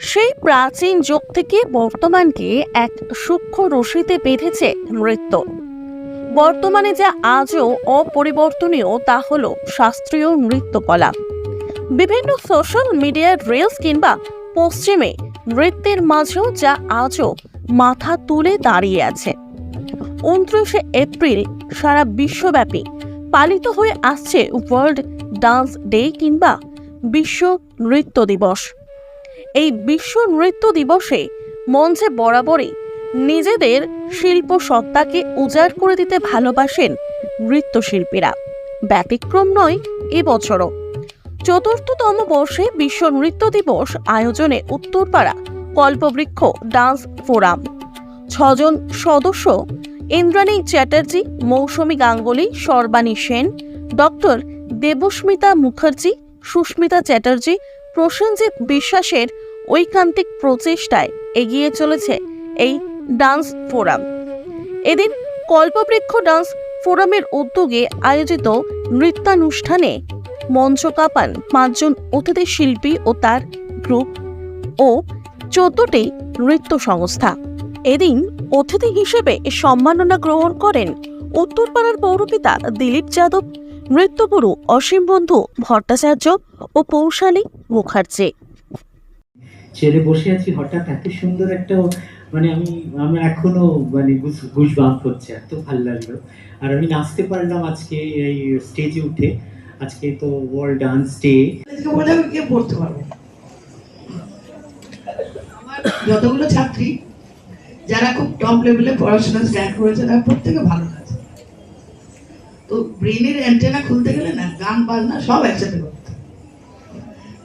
সেই প্রাচীন যুগ থেকে বর্তমানকে এক সূক্ষ্ম রশিতে বেঁধেছে নৃত্য। বর্তমানে যা আজও অপরিবর্তনীয় তা হল শাস্ত্রীয় নৃত্যকলা। বিভিন্ন সোশ্যাল মিডিয়ার রিলস কিংবা পশ্চিমে নৃত্যের মাঝেও যা আজও মাথা তুলে দাঁড়িয়ে আছে। উনত্রিশে এপ্রিল সারা বিশ্বব্যাপী পালিত হয়ে আসছে ওয়ার্ল্ড ডান্স ডে কিংবা বিশ্ব নৃত্য দিবস। এই বিশ্ব নৃত্য দিবসে মঞ্চে বরাবরই নিজেদের শিল্প সত্তাকে উজাড় করে দিতে ভালোবাসেন নৃত্যশিল্পীরা। ব্যতিক্রম নয় এবছরও চতুর্থতম বর্ষে বিশ্ব নৃত্য দিবস আয়োজনে উত্তরপাড়া কল্পবৃক্ষ ডান্স ফোরাম। ছজন সদস্য ইন্দ্রাণী চ্যাটার্জি, মৌসুমী গাঙ্গুলি, সর্বাণী সেন, ডক্টর দেবস্মিতা মুখার্জি, সুস্মিতা চ্যাটার্জি, প্রসেনজিৎ বিশ্বাসের ঐকান্তিক প্রচেষ্টায় এগিয়ে চলেছে এই ডান্স ফোরাম। এদিন কল্পবৃক্ষ ডান্স ফোরামের উদ্যোগে আয়োজিত নৃত্যানুষ্ঠানে মঞ্চ কাঁপান পাঁচজন অতিথি শিল্পী ও তার গ্রুপ ও চোদ্দটি নৃত্য সংস্থা। এদিন অতিথি হিসেবে সম্মাননা গ্রহণ করেন উত্তরপাড়ার পৌরপিতা দিলীপ যাদব, নৃত্যগুরু অসীম বন্ধু ভট্টাচার্য ও পৌশালী মুখার্জি। ছেড়ে বসে আছি, হঠাৎ এত সুন্দর একটা মানে আমি আমার এখনও মানে গুজ বাম্প হচ্ছে এত ভালো লাগল। আর আমি নাচতে পারলাম আজকে এই স্টেজে উঠে। আজকে তো ওয়ার্ল্ড ডান্স ডে আজকে বলে আমি গিয়ে পড়তে পারব। আমার যতগুলো ছাত্রী যারা খুব টপ লেভেলে পড়াশোনা স্ট্যান্ড করেছে তারা প্রত্যেকে ভালো আছে। তো ব্রেনের অ্যান্টেনা খুলতে গেলে না গান বাজনা সব একসাথে করতে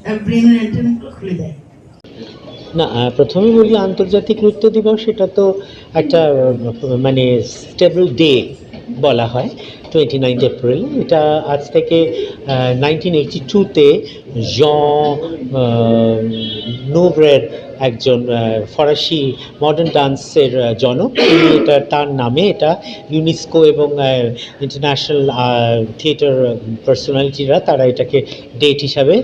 তার ব্রেনের অ্যান্টেনাগুলো খুলে দেয়। না প্রথমে বলি আন্তর্জাতিক নৃত্য দিবস এটা তো একটা মানে স্টেবল ডে বলা হয় টোয়েন্টি নাইনথ এপ্রিল এটা আজ থেকে নাইনটিন এইটি টুতে জ নোভরের একজন ফরাসি মডার্ন ডান্সের জনক। তিনি এটা, তার নামে এটা ইউনেস্কো এবং ইন্টারন্যাশনাল থিয়েটার পার্সোনালিটিরা তারা এটাকে ডেট হিসাবে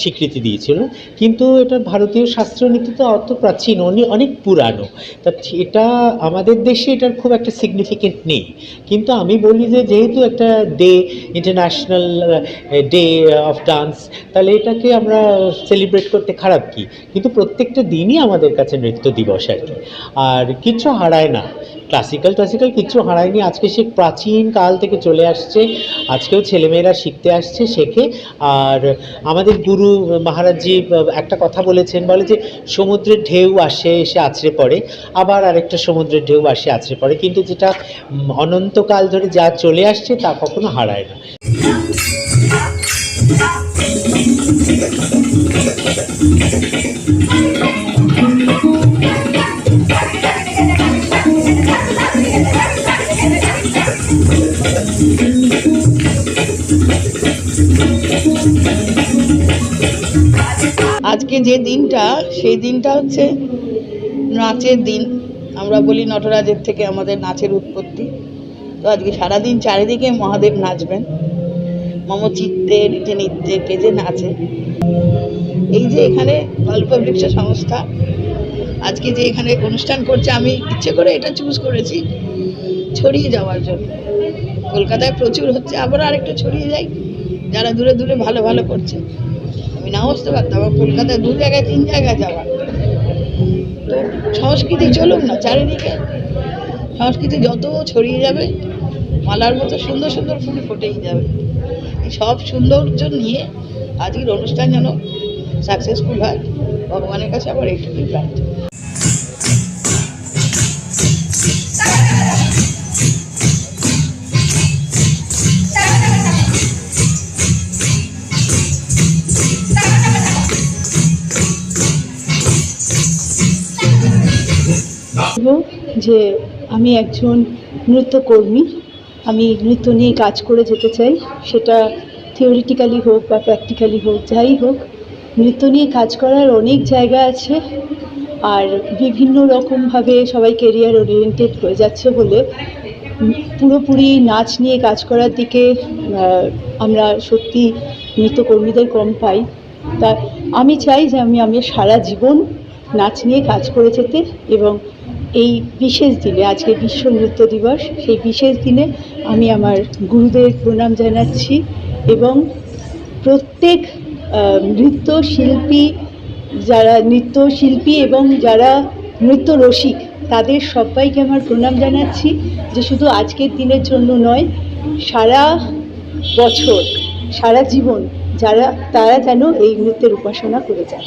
স্বীকৃতি দিয়েছিল। কিন্তু এটা ভারতীয় শাস্ত্রীয় নৃত্য তো অত প্রাচীন অনেক অনেক পুরানো। তা এটা আমাদের দেশে এটার খুব একটা সিগনিফিকেন্ট নেই। কিন্তু আমি বলি যে, যেহেতু একটা day international day of dance তাহলে এটাকে আমরা সেলিব্রেট করতে খারাপ কি? কিন্তু প্রত্যেকটা দিনই আমাদের কাছে নৃত্য দিবস আর কি। আর কিচ্ছু হারায় না। ক্লাসিক্যাল ক্লাসিক্যাল কিচ্ছু হারায়নি। আজকে সে প্রাচীন কাল থেকে চলে আসছে। আজকেও ছেলেমেয়েরা শিখতে আসছে, শেখে। আর আমাদের গুরু মহারাজজি একটা কথা বলেছেন, বলে যে সমুদ্রের ঢেউ আসে এসে আছড়ে পড়ে। আবার আরেকটা সমুদ্রের ঢেউ আসে, আছড়ে পড়ে। কিন্তু যেটা অনন্তকাল ধরে যা চলে আসছে, তা কখনো হারায় না। আজকে যে দিনটা, সেই দিনটা হচ্ছে নাচের দিন। আমরা বলি নটরাজের থেকে আমাদের নাচের উৎপত্তি। তো আজকে সারাদিন চারিদিকে মহাদেব নাচবেন। মম চিত্তে নিচে নৃত্যে কে যে নাচে। এই যে এখানে কল্পবৃক্ষ সংস্থা, আজকে যে এখানে অনুষ্ঠান করছে, আমি ইচ্ছে করে এটা চুজ করেছি, ছড়িয়ে যাওয়ার জন্য। কলকাতায় প্রচুর হচ্ছে, আবার আরেকটু ছড়িয়ে যাই, যারা দূরে দূরে ভালো ভালো করছে। নাও আসতে পারতাম কলকাতায় দু জায়গায়, তিন জায়গায় যাওয়া। তো সংস্কৃতি চলুক না, চারিদিকে। সংস্কৃতি যত ছড়িয়ে যাবে, মালার মতো সুন্দর সুন্দর ফুল ফুটেই যাবে। সব সৌন্দর্য নিয়ে আজকের অনুষ্ঠান যেন সাকসেসফুল হয়, ভগবানের কাছে আবার এইটুকুই প্রার্থনা। যে আমি একজন নৃত্যকর্মী, আমি নৃত্য নিয়ে কাজ করে যেতে চাই, সেটা থিওরিটিক্যালি হোক বা প্র্যাকটিক্যালি হোক, যাই হোক, নৃত্য নিয়ে কাজ করার অনেক জায়গা আছে আর বিভিন্ন রকমভাবে সবাই কেরিয়ার ওরিয়েন্টেড হয়ে যাচ্ছে বলে পুরোপুরি নাচ নিয়ে কাজ করার দিকে আমরা সত্যি নৃত্যকর্মীদের কম পাই। তা আমি চাই যে আমি আমি সারা জীবন নাচ নিয়ে কাজ করে যেতে এবং এই বিশেষ দিনে, আজকে বিশ্ব নৃত্য দিবস, সেই বিশেষ দিনে আমি আমার গুরুদের প্রণাম জানাচ্ছি এবং প্রত্যেক নৃত্যশিল্পী, যারা নৃত্যশিল্পী এবং যারা নৃত্য রসিক তাদের সবাইকে আমার প্রণাম জানাচ্ছি যে শুধু আজকের দিনের জন্য নয়, সারা বছর, সারা জীবন যারা, তারা যেন এই নৃত্যের উপাসনা করে যায়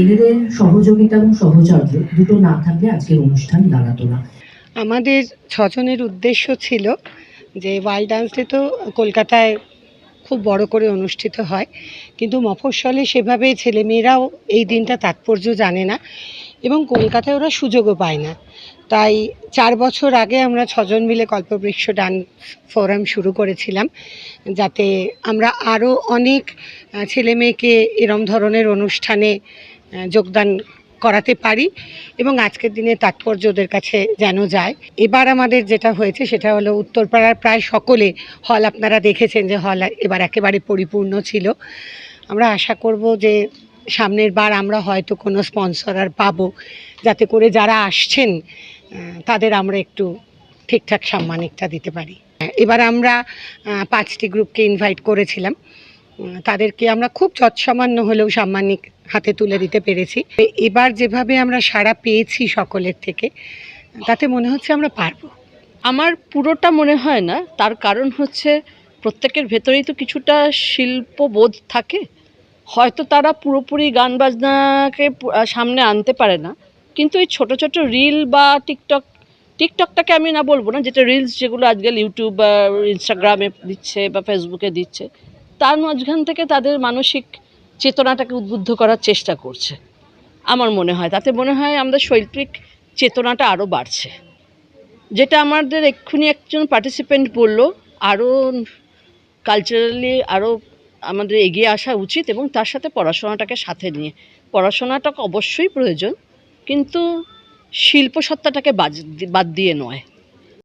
এদের সহযোগিতা এবং সহচর্য দুটো না থাকলে আজকের অনুষ্ঠান দাঁড়াতো না। আমাদের ছজনের উদ্দেশ্য ছিল যে ওয়াইল্ড ডান্স ডে তো কলকাতায় খুব বড় করে অনুষ্ঠিত হয়, কিন্তু মফস্বলে সেভাবে ছেলেমেয়েরাও এই দিনটা তাৎপর্য জানে না এবং কলকাতায় ওরা সুযোগও পায় না। তাই চার বছর আগে আমরা ছজন মিলে কল্পবৃক্ষ ডান্স ফোরাম শুরু করেছিলাম যাতে আমরা আরও অনেক আহ, ছেলেমেয়েকে এরম ধরনের অনুষ্ঠানে যোগদান করাতে পারি এবং আজকের দিনে তাৎপর্য ওদের কাছে যেন যায়। এবার আমাদের যেটা হয়েছে সেটা হলো উত্তরপাড়ার প্রায় সকলে হল আপনারা দেখেছেন যে হল এবার একেবারে পরিপূর্ণ ছিল। আমরা আশা করব যে সামনের বার আমরা হয়তো কোনো স্পন্সর আর পাবো যাতে করে যারা আসছেন তাদের আমরা একটু ঠিকঠাক সাম্মানিকটা দিতে পারি। এবার আমরা পাঁচটি গ্রুপকে ইনভাইট করেছিলাম। তাদেরকে আমরা খুব যৎসামান্য হলেও সাম্মানিক হাতে তুলে দিতে পেরেছি। এবার যেভাবে আমরা সাড়া পেয়েছি সকলের থেকে, তাতে মনে হচ্ছে আমরা পারব। আমার পুরোটা মনে হয় না, তার কারণ হচ্ছে প্রত্যেকের ভেতরেই তো কিছুটা শিল্পবোধ থাকে। হয়তো তারা পুরোপুরি গান বাজনাকে সামনে আনতে পারে না। কিন্তু এই ছোট ছোট রিল বা টিকটক টিকটকটাকে আমি না বলব না, যেটা রিলস যেগুলো আজকাল ইউটিউব বা ইনস্টাগ্রামে দিচ্ছে বা ফেসবুকে দিচ্ছে, তার মাঝখান থেকে তাদের মানসিক চেতনাটাকে উদ্বুদ্ধ করার চেষ্টা করছে, আমার মনে হয়। তাতে মনে হয় আমাদের শৈল্পিক চেতনাটা আরও বাড়ছে। যেটা আমাদের এক্ষুনি একজন পার্টিসিপেন্ট বলল আরও কালচারালি আরও আমাদের এগিয়ে আসা উচিত এবং তার সাথে পড়াশোনাটাকে সাথে নিয়ে। পড়াশোনাটা অবশ্যই প্রয়োজন। কিন্তু শিল্পসত্তাটাকে বাদ দিয়ে নয়।